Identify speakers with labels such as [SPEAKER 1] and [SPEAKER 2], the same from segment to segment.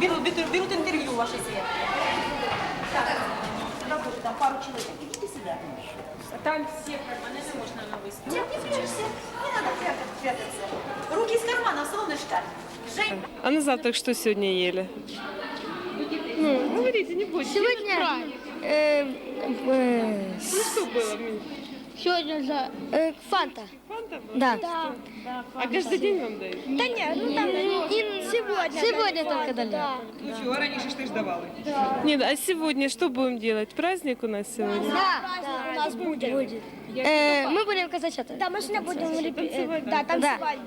[SPEAKER 1] берут, берут, берут интервью у вашей светки. Так, тоже там пару человек. Идите сюда.
[SPEAKER 2] Там все карманы можно на выставку.
[SPEAKER 1] Нет, не прячься. Не надо прятаться, прятаться. Руки из кармана, солнышко. Жень.
[SPEAKER 3] А на завтрак что сегодня ели? Ну, говорите, не будете.
[SPEAKER 4] Сегодня э, э,
[SPEAKER 3] Ну что было? Мин?
[SPEAKER 4] Сегодня за э, фанта.
[SPEAKER 3] Фанта была?
[SPEAKER 4] Да.
[SPEAKER 3] А каждый день вам дают?
[SPEAKER 4] Да нет, ну там сегодня. Сегодня только дали.
[SPEAKER 5] Ну чого, раніше ж ти ж давали.
[SPEAKER 3] Нет, а сегодня что будем делать? Праздник у нас сегодня?
[SPEAKER 4] Да, у нас будет. будет. Э, мы будем казачата. Да, мы сегодня будем
[SPEAKER 3] Танцевать,
[SPEAKER 4] Да,
[SPEAKER 3] да?
[SPEAKER 4] танцевать.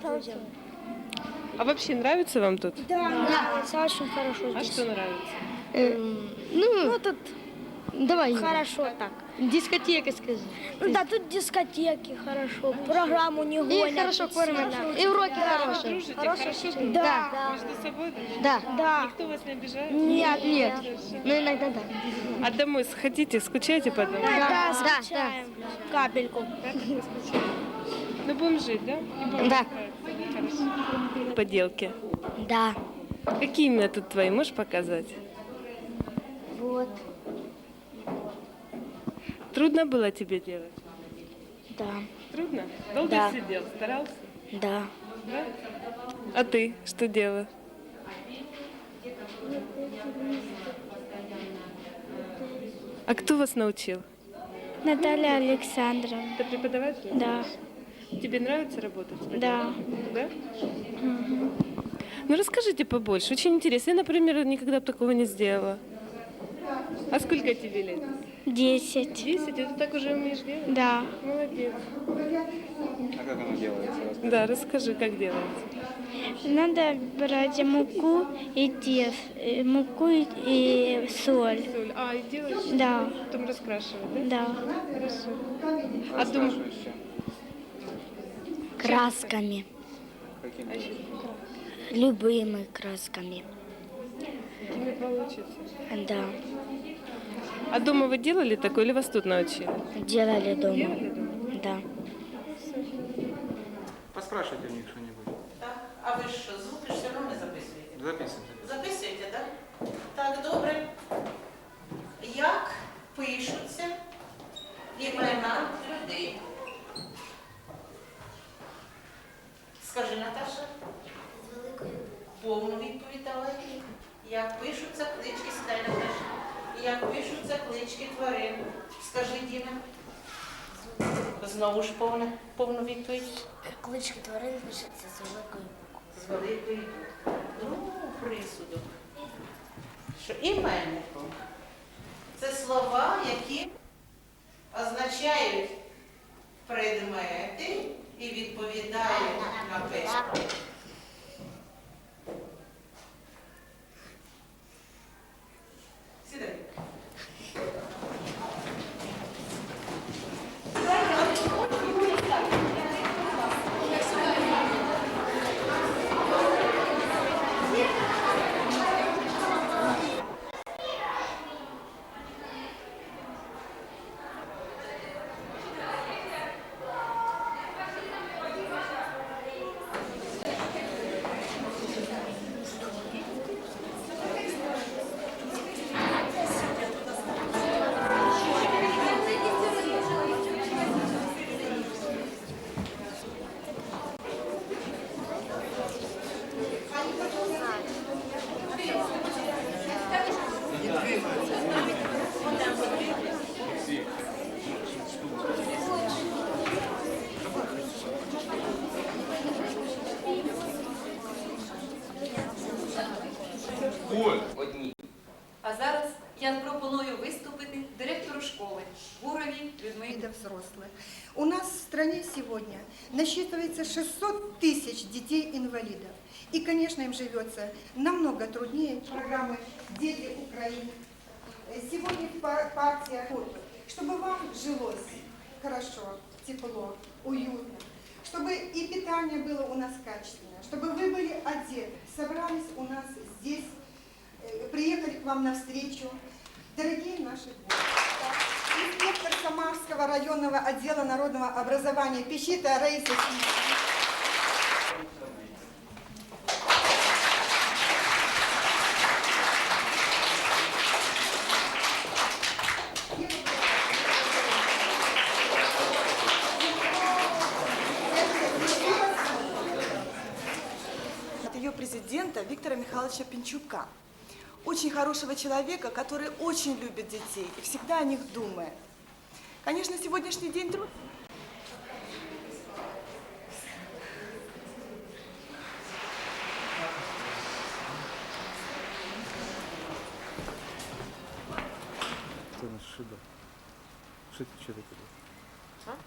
[SPEAKER 3] А вообще нравится вам тут?
[SPEAKER 4] Да, все очень хорошо
[SPEAKER 3] А что нравится?
[SPEAKER 4] ну, тут давай. Хорошо так. Дискотека, скажи.
[SPEAKER 6] Ну да, тут дискотеки хорошо, программу не
[SPEAKER 4] И
[SPEAKER 6] гонят.
[SPEAKER 4] хорошо кормят. И уроки хорошие.
[SPEAKER 3] Дружите?
[SPEAKER 4] Хорошие
[SPEAKER 3] хорошо?
[SPEAKER 4] Да.
[SPEAKER 3] Между собой?
[SPEAKER 4] Да.
[SPEAKER 6] Да.
[SPEAKER 3] Никто вас не обижает?
[SPEAKER 4] Нет, нет. Ну иногда да.
[SPEAKER 3] А домой хотите, скучаете потом?
[SPEAKER 6] Да,
[SPEAKER 4] да,
[SPEAKER 6] скачаем капельку.
[SPEAKER 3] Ну будем жить, да? И будем
[SPEAKER 4] Да.
[SPEAKER 3] Хорошо. Поделки.
[SPEAKER 6] Да.
[SPEAKER 3] Какие именно тут твои, можешь показать?
[SPEAKER 6] Вот.
[SPEAKER 3] Трудно было тебе делать?
[SPEAKER 6] Да.
[SPEAKER 3] Трудно? Долго
[SPEAKER 6] Да.
[SPEAKER 3] сидел, старался?
[SPEAKER 6] Да.
[SPEAKER 3] Да? А ты что делала? А кто вас научил?
[SPEAKER 6] Наталья Александровна.
[SPEAKER 3] Это преподаватель?
[SPEAKER 6] Да.
[SPEAKER 3] Тебе нравится работать? с
[SPEAKER 6] Да.
[SPEAKER 3] Да? Ну расскажите побольше, очень интересно. Я, например, никогда бы такого не сделала. А сколько тебе лет?
[SPEAKER 6] Десять.
[SPEAKER 3] Десять? Это так уже умеешь делать?
[SPEAKER 6] Да.
[SPEAKER 3] Молодец.
[SPEAKER 5] А як воно робиться?
[SPEAKER 3] Да, расскажи, как делается.
[SPEAKER 6] Надо брать муку и тес, муку и, и соль.
[SPEAKER 3] Соль. А, и делаешь?
[SPEAKER 6] Да.
[SPEAKER 3] Потом раскрашивать, да?
[SPEAKER 6] Да.
[SPEAKER 3] Хорошо. А дум...
[SPEAKER 6] Красками. Любыми красками.
[SPEAKER 3] Тебе получится.
[SPEAKER 6] Да.
[SPEAKER 3] А дома вы делали такое или вас тут научили?
[SPEAKER 6] Делали дома.
[SPEAKER 3] Делали дома?
[SPEAKER 6] Да.
[SPEAKER 5] Поспрашивайте у них що-небудь.
[SPEAKER 1] Так. А ви що, звуки все одно не записуєте?
[SPEAKER 5] Записуйте.
[SPEAKER 1] Записуєте, так? Так, добре. Як Як пишуться клички тварин? Скажи, Діна. Знову ж повна, повну відповідь.
[SPEAKER 6] Клички тварин пишеться з великою буквою.
[SPEAKER 1] З великої букви. Другий присудок. Що іменником це слова, які означають предмети і відповідають на певні.
[SPEAKER 7] Директору школи Гуровій Людмилі.
[SPEAKER 8] это взрослые. У нас в стране сегодня насчитывается 600 тысяч детей-инвалидов. И, конечно, им живется намного труднее программы «Дети Украины». Сегодня па- партия чтобы вам жилось хорошо, тепло, уютно, чтобы и питание было у нас качественное, чтобы вы были одеты, собрались у нас здесь, э, приехали к вам навстречу. Дорогие наши гости, инспектор Самарского районного отдела народного образования Пищита Раиса От ее
[SPEAKER 9] президента Виктора Михайловича Пинчука. Очень хорошего человека, который очень любит детей и всегда о них думает. Конечно, сегодняшний день труд...
[SPEAKER 5] Це наш шиба. Що ти що таке?